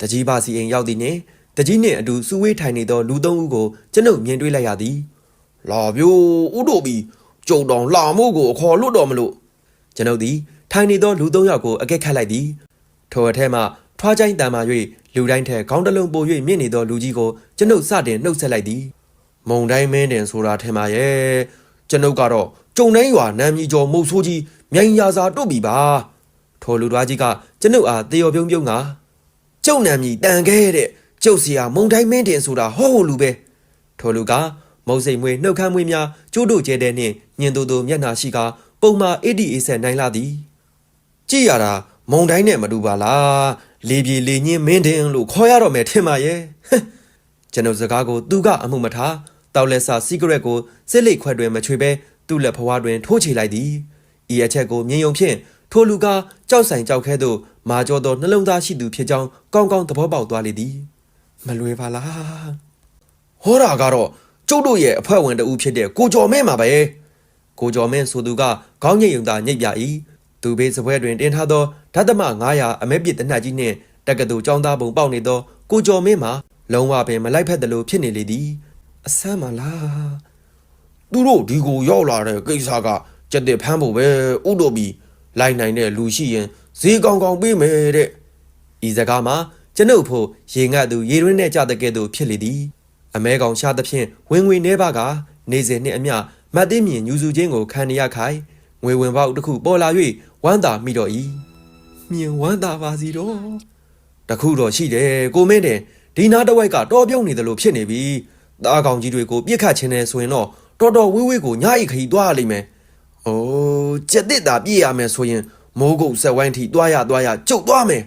တကြီးပါစီအိမ်ရောက်သည်နှင့်တကြီးနှင့်အတူစူဝေးထိုင်နေသောလူသုံးဦးကိုကျွန်ုပ်မြင်တွေ့လိုက်ရသည်လာပြိုဥတို့ပြီးကျုံတောင်လာမို့ကိုအခေါ်လွတ်တော်မလို့ကျွန်ုပ်သည်ထိုင်နေသောလူသုံးယောက်ကိုအကဲခတ်လိုက်သည်ထိုအထက်မှထွားချိုင်းတန်မာ၍လူတိုင်းထက်ခေါင်းတစ်လုံးပို၍မြင့်နေသောလူကြီးကိုကျွန်ုပ်စတင်နှုတ်ဆက်လိုက်သည်မုံတိုင်းမင်းတင်ဆိုတာထင်ပါရဲ့ကျွန်ုပ်ကတော့ကျုံတိုင်းရွာနမ်းကြီးကျော်မုတ်ဆိုးကြီးမြိုင်ရာစာတို့ပြီပါထိုလူသားကြီးကကျွန်ုပ်အားတေယော်ပြုံးပြုံးက ကျုံနမ်းကြီးတန်ခဲ့တဲ့ကျုပ်စီယာမုံတိုင်းမင်းတင်ဆိုတာဟောဟိုလူပဲထိုလူကမုံစိမ်မွေနှုတ်ခမ်းမွေးများကျိုးတို့ကျဲတဲ့နှင့်ညင်တူတူမျက်နှာရှိကပုံမာအေဒီအေဆက်နိုင်လာသည်ကြည့်ရတာမုံတိုင်းနဲ့မတူပါလားလေပြေလေညင်းမင်းတင်လို့ခေါ်ရတော့မယ်ထင်ပါရဲ့ဟမ်ကျွန်ုပ်စကားကိုသူကအမှုမထားတောက်လက်စာစီဂရက်ကိုစစ်လိတ်ခွက်တွင်မချွေဘဲသူ့လက်ဖွားတွင်ထိုးချလိုက်သည်ဤအချက်ကိုမြင်ယုံဖြင့်ထိုလူကကြောက်ဆိုင်ကြောက်ခဲသို့ မာကျော်သောနှလုံးသားရှိသူဖြစ်ကြောင်းကောင်းကောင်းသဘောပေါက်သွားလေသည်မလွယ်ပါလားဟောတာကတော့ကျုပ်တို့ရဲ့အဖွဲ့ဝင်တဦးဖြစ်တဲ့ကိုကျော်မင်းပါပဲကိုကျော်မင်းဆိုသူကခေါင်းညိတ်ယုံသာညိတ်ပြ၏သူဘေးစပွဲတွင်တင်ထားသောဓာတ်သမ900အမဲပြစ်တနတ်ကြီးနှင့်တက္ကသိုလ်ကျောင်းသားပုံပေါက်နေသောကိုကျော်မင်းမှာလုံးဝပင်မလိုက်ဖက်သလိုဖြစ်နေလေသည်အဆမ်းမလားသူတို့ဒီကိုရောက်လာတဲ့ကိစ္စကကြက်တဲ့ဖမ်းဖို့ပဲဥတို့ပြီးလိုက်နိုင်တဲ့လူရှိရင် ဈေးကောင်းကောင်းပေးမယ်တဲ့ဤစကားမှာကျွန်ုပ်ဖို့ရေငတ်သူရေရင်းနဲ့ကြတဲ့ကဲ့သို့ဖြစ်လေသည်အမဲကောင်ရှာသဖြင့်ဝင်ငွေနှဲပါကနေစဉ်နှင့်အမျှမတ်သိမြင်ညူစုချင်းကိုခံရရခိုင်ငွေဝင်ပေါက်တစ်ခုပေါ်လာ၍ဝမ်းသာမိတော့၏မြင်ဝမ်းသာပါစီတော့တခုတော့ရှိတယ်ကိုမင်းတယ်ဒီနားတစ်ဝိုက်ကတော်ပြုံးနေတယ်လို့ဖြစ်နေပြီသားကောင်ကြီးတွေကိုပြစ်ခတ်ခြင်းနဲ့ဆိုရင်တော့တော်တော်ဝေးဝေးကိုညအိတ်ခရီးသွားရလိမ့်မယ်။အိုးကြက်တစ်တာပြည့်ရမယ်ဆိုရင် မိုးကုတ်ဆက်ဝိုင်းထိတွားရတွားရကျုပ်သွားမယ်